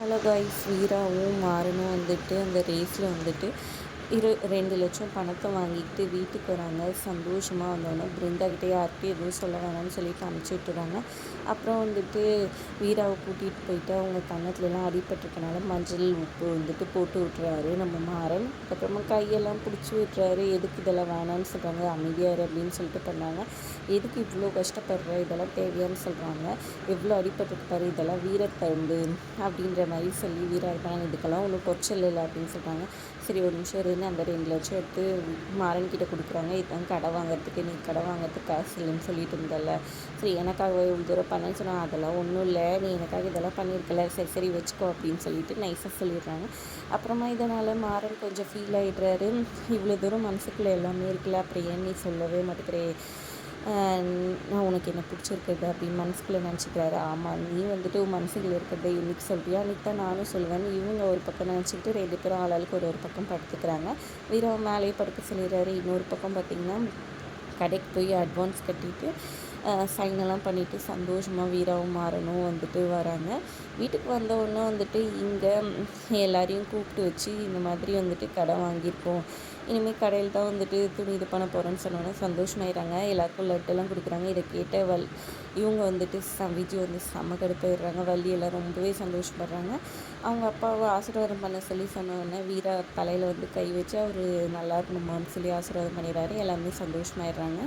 Hello guys வீராவும் மாறனும் வந்துட்டு அந்த ரேஸில் வந்துட்டு இரு ரெண்டு லட்சம் பணத்தை வாங்கிட்டு வீட்டுக்கு வராங்க. சந்தோஷமாக வந்தோடனே பிருந்தாக்கிட்டே யார்கிட்டையும் எதுவும் சொல்ல வேணாம்னு சொல்லிட்டு அனுப்பிச்சி விட்டுறாங்க. அப்புறம் வந்துட்டு வீராவை கூட்டிகிட்டு போயிட்டு அவங்க கன்னத்துலலாம் அடிபட்டிருக்கனால மஞ்சள் உப்பு வந்துட்டு போட்டு விட்டுறாரு. நம்ம மாறன். அப்புறமா கையெல்லாம் பிடிச்சி விட்டுறாரு. எதுக்கு இதெல்லாம் வேணாம்னு சொல்கிறாங்க அமைதியாரு அப்படின்னு சொல்லிட்டு பண்ணாங்க. எதுக்கு இவ்வளோ கஷ்டப்படுற? இதெல்லாம் தேவையான்னு சொல்கிறாங்க எவ்வளோ அடிபட்டுருக்கு இதெல்லாம் வீரத்தழும்பு அப்படின்ற மாதிரி சொல்லி வீரா இருப்பாங்க இதுக்கெல்லாம் ஒன்றும் பொச்சல் இல்லை அப்படின்னு சொல்கிறாங்க சரி ஒரு நிமிஷம் இருந்து அந்த ரெண்டு லட்சம் எடுத்து மாறன் கிட்டே கொடுக்குறாங்க. இதுதான் கடை வாங்குறதுக்கு நீ கடை வாங்குறதுக்கு காசு இல்லைன்னு சொல்லிட்டு இருந்தல. சரி எனக்காக இவ்வளோ தூரம் பண்ணேன்னு சொன்னால் அதெல்லாம் ஒன்றும் இல்லை. நீ எனக்காக இதெல்லாம் பண்ணியிருக்கல. சரி சரி வச்சுக்கோ அப்படின்னு சொல்லிட்டு நைஸாக சொல்லிடுறாங்க. அப்புறமா இதனால் மாறன் கொஞ்சம் ஃபீல் ஆகிடுறாரு இவ்வளோ தூரம் மனசுக்குள்ளே எல்லாமே இருக்குல்ல. அப்புறம் ஏன் நீ சொல்லவே மாட்டேங்கிறே? நான் உனக்கு என்ன பிடிச்சிருக்குது அப்படின்னு மனசுக்குள்ளே நினச்சிக்கிறாரு. ஆமாம் நீ வந்துட்டு உன் மனசுக்குள்ள இருக்கிறத இன்னைக்கு சொல்கிறியா அன்றைக்கி தான் நானும் சொல்லுவேன். இவங்க ஒரு பக்கம் நினச்சிக்கிட்டு ரெண்டு பேரும் ஆளாளுக்கு ஒரு ஒரு பக்கம் படுத்துக்கிறாங்க. வீரவன் மேலேயே படுக்க சொல்லிடுறாரு. இன்னொரு பக்கம் பார்த்திங்கன்னா கடைக்கு போய் அட்வான்ஸ் கட்டிட்டு சைனெல்லாம் பண்ணிவிட்டு சந்தோஷமாக வீராவும் மாறணும் வந்துட்டு வராங்க. வீட்டுக்கு வந்தவுடனே வந்துட்டு இங்கே எல்லாரையும் கூப்பிட்டு வச்சு இந்த மாதிரி வந்துட்டு கடை வாங்கியிருக்கோம். இனிமேல் கடையில் தான் வந்துட்டு துணி இது பண்ண போகிறேன்னு சொன்னோன்னே சந்தோஷமாயிடுறாங்க. எல்லாருக்கும் லட்டெல்லாம் கொடுக்குறாங்க. இதை கேட்ட வல் இவங்க வந்துட்டு ச விஜி வந்து செம்ம கடுப்பாயிடுறாங்க. வள்ளி எல்லாம் ரொம்பவே சந்தோஷப்படுறாங்க. அவங்க அப்பாவை ஆசீர்வாதம் பண்ண சொல்லி சொன்னோடனே வீரா தலையில் வந்து கை வச்சு அவர் நல்லா இருக்கணுமான்னு சொல்லி ஆசீர்வாதம் பண்ணிடுறாரு. எல்லாமே சந்தோஷமாயிடுறாங்க.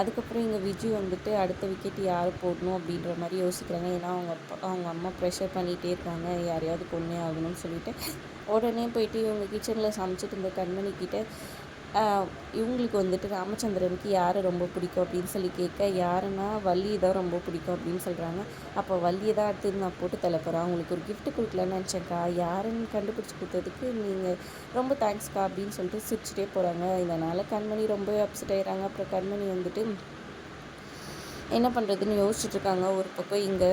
அதுக்கப்புறம் இங்கே விஜய் வந்துட்டு அடுத்த விக்கெட் யார் போடணும் அப்படின்ற மாதிரி யோசிக்கிறாங்க. ஏன்னா அவங்க அப்பா அவங்க அம்மா ப்ரெஷர் பண்ணிகிட்டே இருக்காங்க. யாரையாவது கொன்னே ஆகணும்னு சொல்லிட்டு உடனே போயிட்டு இவங்க கிச்சனில் சமைச்சிட்டு இருந்த கண்மணிக்கிட்ட இவங்களுக்கு வந்துட்டு ராமச்சந்திரனுக்கு யாரை ரொம்ப பிடிக்கும்? அப்படின்னு சொல்லி கேட்க யாருன்னா வள்ளி தான் ரொம்ப பிடிக்கும் அப்படின்னு சொல்கிறாங்க அப்போ வள்ளியை தான் அடுத்து நான் போட்டு தலைப்புறேன் அவங்களுக்கு ஒரு கிஃப்ட் கொடுக்கலான்னு நினச்சேன்க்கா. யாருன்னு கண்டுபிடிச்சி கொடுத்ததுக்கு நீங்கள் ரொம்ப தேங்க்ஸ்க்கா அப்படின்னு சொல்லிட்டு சிரிச்சிட்டே போகிறாங்க இதனால் கண்மணி ரொம்பவே அப்செட் ஆகிறாங்க அப்புறம் கண்மணி வந்துட்டு என்ன பண்ணுறதுன்னு யோசிச்சுட்ருக்காங்க. ஒரு பக்கம் இங்கே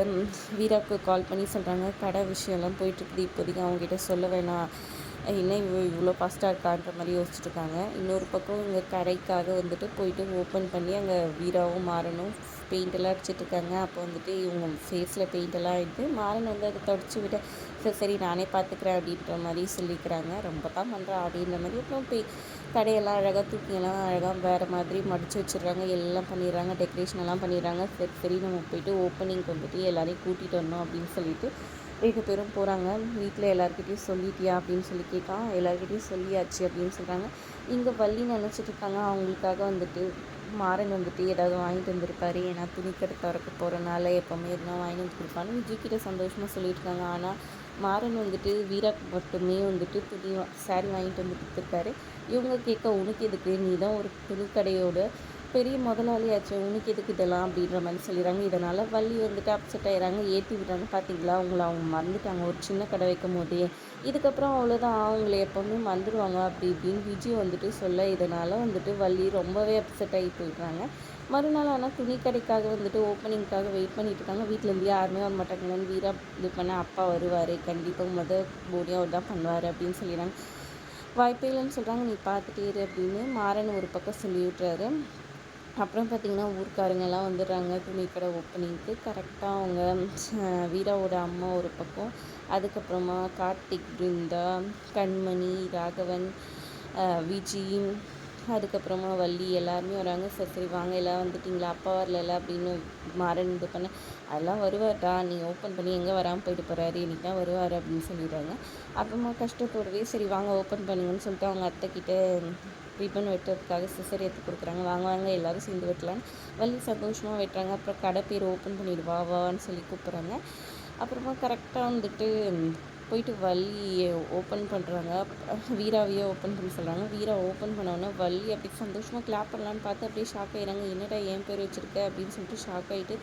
வீராவுக்கு கால் பண்ணி சொல்கிறாங்க கடை விஷயம்லாம் போயிட்டுருக்குது. இப்போதைக்கு அவங்ககிட்ட சொல்ல வேணாம். என்ன இவ்வளோ இவ்வளோ ஃபாஸ்ட்டாக இருக்கான்ற மாதிரி யோசிச்சுட்ருக்காங்க. இன்னொரு பக்கம் இங்கே கடைக்காக வந்துட்டு போயிட்டு ஓப்பன் பண்ணி அங்கே வீராவும் மாறனும் பெயிண்டெல்லாம் அடிச்சிட்ருக்காங்க. அப்போ வந்துட்டு இவங்க ஃபேஸில் பெயிண்டெல்லாம் ஆகிட்டு மாறன் வந்து அதை தொடச்சி விட சரி சரி நானே பார்த்துக்குறேன் அப்படின்ற மாதிரி சொல்லிக்கிறாங்க. ரொம்ப தான் பண்ணுறேன் அப்படின்ற மாதிரி அப்புறம் பெய் கடையெல்லாம் அழகாக தூக்கியெல்லாம் அழகாக வேறு மாதிரி மடித்து வச்சிடுறாங்க. எல்லாம் பண்ணிடுறாங்க டெக்கரேஷன் எல்லாம் பண்ணிடுறாங்க. சரி சரி நம்ம போயிட்டு ஓப்பனிங்க்கு வந்துட்டு எல்லோரையும் கூட்டிகிட்டு வரணும் அப்படின்னு சொல்லிட்டு ரெண்டு பேரும் போகிறாங்க வீட்டில் எல்லாருக்கிட்டையும் சொல்லிட்டியா அப்படின்னு சொல்லி கேட்டால் எல்லாருக்கிட்டையும் சொல்லியாச்சு அப்படின்னு சொல்கிறாங்க இங்கே வள்ளி நினச்சிட்டு இருக்காங்க. அவங்களுக்காக வந்துட்டு மாறன் வந்துட்டு ஏதாவது வாங்கிட்டு வந்திருப்பாரு ஏன்னா துணிக்கடை திறக்க போகிறனால எப்போவுமே எதுனா வாங்கிட்டு வந்து கொடுப்பான்னு விஜய்கிட்ட சந்தோஷமாக சொல்லியிருக்காங்க ஆனால் மாறன் வந்துட்டு வீராக்கு மட்டுமே வந்துட்டு துணி சாரி வாங்கிட்டு வந்து கொடுத்துருக்காரு. இவங்க கேட்க உனக்கு எதுக்கு? நீ தான் ஒரு துணிக்கடையோட பெரிய முதலாளியாச்சு உனக்கு எதுக்கு இதெல்லாம் அப்படின்ற மாதிரி சொல்லிடுறாங்க. இதனால் வள்ளி வந்துட்டு அப்செட் ஆகிறாங்க ஏற்றி விடுறாங்க. பார்த்தீங்களா அவங்கள அவங்க மறந்துட்டாங்க. ஒரு சின்ன கடை வைக்கும் போதே. இதுக்கப்புறம் அவ்வளோதான் அவங்கள எப்போவுமே மறந்துடுவாங்க அப்படி இப்படின்னு விஜய் வந்துட்டு சொல்ல இதனால் வந்துட்டு வள்ளி ரொம்பவே அப்செட் ஆகி போயிடுறாங்க. மறுநாள் ஆனால் துணி கடைக்காக வந்துட்டு ஓப்பனிங்க்காக வெயிட் பண்ணிட்டு இருக்காங்க. வீட்டிலேருந்து யாருமே வர மாட்டாங்கன்னு வீரா இது பண்ண அப்பா வருவார். கண்டிப்பாக மொதல் போடியாக அவர் தான் பண்ணுவார் அப்படின்னு சொல்லிடுறாங்க. வாய்ப்பே இல்லைன்னு சொல்கிறாங்க நீ பார்த்துட்டே இரு அப்படின்னு மாறன் ஒரு பக்கம் சொல்லி விட்றாரு அப்புறம் பார்த்திங்கன்னா ஊர்க்காரங்கெல்லாம் வந்துடுறாங்க. துணி கடை ஓப்பனிங்க்கு. கரெக்டாக அவங்க வீராவோட அம்மா ஒரு பக்கம். அதுக்கப்புறமா கார்த்திக் பிருந்தா கண்மணி ராகவன் விஜி. அதுக்கப்புறமா வள்ளி. எல்லாருமே வராங்க. சரி சரி வாங்க. எல்லாம் வந்துட்டிங்களா? அப்பா வரல. அப்படின்னு மாறன் இது பண்ண அதெல்லாம் வருவார்டா நீ ஓப்பன் பண்ணி எங்கே வராமல் போயிட்டு போகிறாரு இன்றைக்கி தான் வருவார். அப்படின்னு சொல்லிடுறாங்க. அப்புறமா கஷ்டத்தோடவே சரி வாங்க ஓப்பன் பண்ணுங்கன்னு சொல்லிட்டு அவங்க அத்தைக்கிட்ட ரிப்பன் வெட்டுறதுக்காக சிசர் எடுத்து கொடுக்குறாங்க. வாங்க வாங்க எல்லோரும் சேர்ந்து வெட்டலான்னு வள்ளி சந்தோஷமாக வெட்டுறாங்க. அப்புறம் கடை பேர் ஓப்பன் பண்ணிவிடுவா வான்னு சொல்லி கூப்பிட்றாங்க. அப்புறமா கரெக்டாக வந்துட்டு போயிட்டு வள்ளியை ஓப்பன் பண்ணுறாங்க வீராவையே ஓப்பன் பண்ண சொல்கிறாங்க வீரா ஓப்பன் பண்ணோன்னே வள்ளி அப்படி சந்தோஷமாக கிளாப் பண்ணலான்னு பார்த்து அப்படியே ஷாக் ஆகிடுறாங்க என்னடா என் பேர் வச்சுருக்க அப்படின்னு சொல்லிட்டு ஷாக் ஆகிட்டு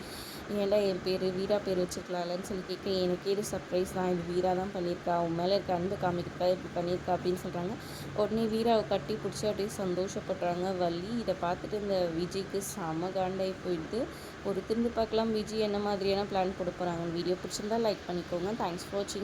ஏன்டா என் பேர் வீரா பேர் வச்சுக்கலாம்லன்னு சொல்லி கேட்க எனக்கு இது சர்ப்ரைஸ் தான். இது வீரா தான் பண்ணியிருக்கா. அவன் மேலே இருக்க அன்பு காமிக்கிறா இப்படி பண்ணியிருக்கா? அப்படின்னு சொல்கிறாங்க உடனே வீராவை கட்டி பிடிச்சி அப்படியே சந்தோஷப்படுறாங்க. வள்ளி இதை பார்த்துட்டு இந்த விஜய்க்கு செம காண்டாகி போயிட்டு ஒரு திருந்து பார்க்கலாம். விஜய் என்ன மாதிரியான பிளான் கொடுக்குறாங்க வீடியோ பிடிச்சிருந்தா லைக் பண்ணிக்கோங்க. தேங்க்ஸ் ஃபார் வாட்சிங்